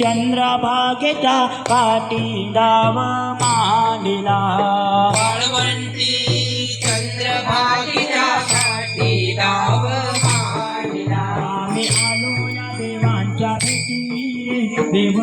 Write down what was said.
चंद्रभागेच्या काठी दाव मांडिला वाळवंटी चंद्रभागेच्या दाव मांडिला आम्ही आलो या देवांच्या देव